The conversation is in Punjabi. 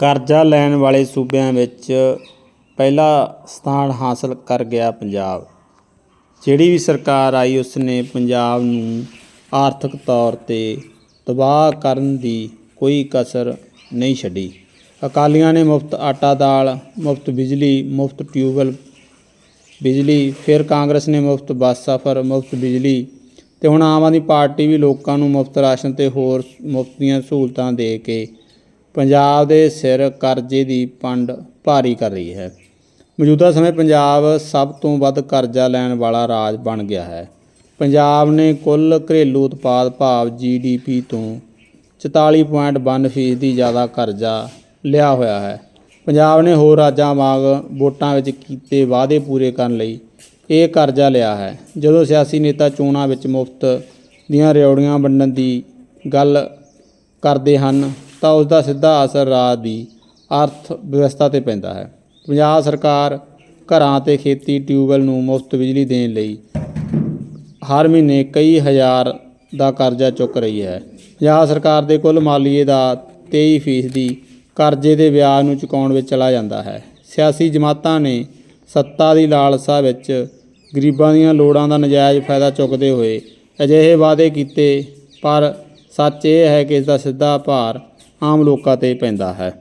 ਕਰਜ਼ਾ ਲੈਣ ਵਾਲੇ ਸੂਬਿਆਂ ਵਿੱਚ ਪਹਿਲਾ ਸਥਾਨ ਹਾਸਲ ਕਰ ਗਿਆ ਪੰਜਾਬ। ਜਿਹੜੀ ਵੀ ਸਰਕਾਰ ਆਈ ਉਸ ਨੇ ਪੰਜਾਬ ਨੂੰ ਆਰਥਿਕ ਤੌਰ 'ਤੇ ਤਬਾਹ ਕਰਨ ਦੀ ਕੋਈ ਕਸਰ ਨਹੀਂ ਛੱਡੀ। ਅਕਾਲੀਆਂ ਨੇ ਮੁਫਤ ਆਟਾ ਦਾਲ, ਮੁਫਤ ਬਿਜਲੀ, ਮੁਫਤ ਟਿਊਬਵੈੱਲ ਬਿਜਲੀ, ਫਿਰ ਕਾਂਗਰਸ ਨੇ ਮੁਫਤ ਬੱਸ ਸਫ਼ਰ, ਮੁਫਤ ਬਿਜਲੀ ਤੇ ਹੁਣ ਆਮ ਆਦਮੀ ਪਾਰਟੀ ਵੀ ਲੋਕਾਂ ਨੂੰ ਮੁਫਤ ਰਾਸ਼ਨ ਤੇ ਹੋਰ ਮੁਫਤ ਦੀਆਂ ਸਹੂਲਤਾਂ ਦੇ ਕੇ ਪੰਜਾਬ ਦੇ ਸਿਰ ਕਰਜ਼ੇ ਦੀ ਪੰਡ ਭਾਰੀ ਕਰ ਰਹੀ ਹੈ। ਮੌਜੂਦਾ ਸਮੇਂ ਪੰਜਾਬ ਸਭ ਤੋਂ ਵੱਧ ਕਰਜ਼ਾ ਲੈਣ ਵਾਲਾ ਰਾਜ ਬਣ ਗਿਆ ਹੈ। ਪੰਜਾਬ ਨੇ ਕੁੱਲ ਘਰੇਲੂ ਉਤਪਾਦ ਭਾਵ ਜੀਡੀਪੀ ਤੋਂ 44.1 ਫੀਸਦੀ ਜ਼ਿਆਦਾ ਕਰਜ਼ਾ ਲਿਆ ਹੋਇਆ ਹੈ। ਪੰਜਾਬ ਨੇ ਹੋਰ ਰਾਜਾਂ ਵਾਂਗ ਵੋਟਾਂ ਵਿੱਚ ਕੀਤੇ ਵਾਅਦੇ ਪੂਰੇ ਕਰਨ ਲਈ ਇਹ ਕਰਜ਼ਾ ਲਿਆ ਹੈ। ਜਦੋਂ ਸਿਆਸੀ ਨੇਤਾ ਚੋਣਾਂ ਵਿੱਚ ਮੁਫਤ ਦੀਆਂ ਰਿਓੜੀਆਂ ਵੰਡਣ ਦੀ ਗੱਲ ਕਰਦੇ ਹਨ ਤਾਂ ਉਸ ਦਾ ਸਿੱਧਾ ਅਸਰ ਰਾਜ ਦੀ ਅਰਥ ਵਿਵਸਥਾ ਤੇ ਪੈਂਦਾ ਹੈ। ਪੰਜਾਬ ਸਰਕਾਰ ਘਰਾਂ ਤੇ ਖੇਤੀ ਟਿਊਬਵੈੱਲ ਨੂੰ ਮੁਫਤ ਬਿਜਲੀ ਦੇਣ ਲਈ ਹਰ ਮਹੀਨੇ ਕਈ ਹਜ਼ਾਰ ਦਾ ਕਰਜ਼ਾ ਚੁੱਕ ਰਹੀ ਹੈ। ਪੰਜਾਬ ਸਰਕਾਰ ਦੇ ਕੁੱਲ ਮਾਲੀਏ ਦਾ 23 ਫੀਸਦੀ ਕਰਜ਼ੇ ਦੇ ਵਿਆਜ ਨੂੰ ਚੁਕਾਉਣ ਵਿੱਚ ਚਲਾ ਜਾਂਦਾ ਹੈ। ਸਿਆਸੀ ਜਮਾਤਾਂ ਨੇ ਸੱਤਾ ਦੀ ਲਾਲਸਾ ਵਿੱਚ ਗਰੀਬਾਂ ਦੀਆਂ ਲੋੜਾਂ ਦਾ ਨਜਾਇਜ਼ ਫਾਇਦਾ ਚੁੱਕਦੇ ਹੋਏ ਅਜਿਹੇ ਵਾਅਦੇ ਕੀਤੇ, ਪਰ ਸੱਚ ਇਹ ਹੈ ਕਿ ਇਸ ਦਾ ਸਿੱਧਾ ਭਾਰ ਆਮ ਲੋਕਾਂ ਤੇ ਪੈਂਦਾ ਹੈ।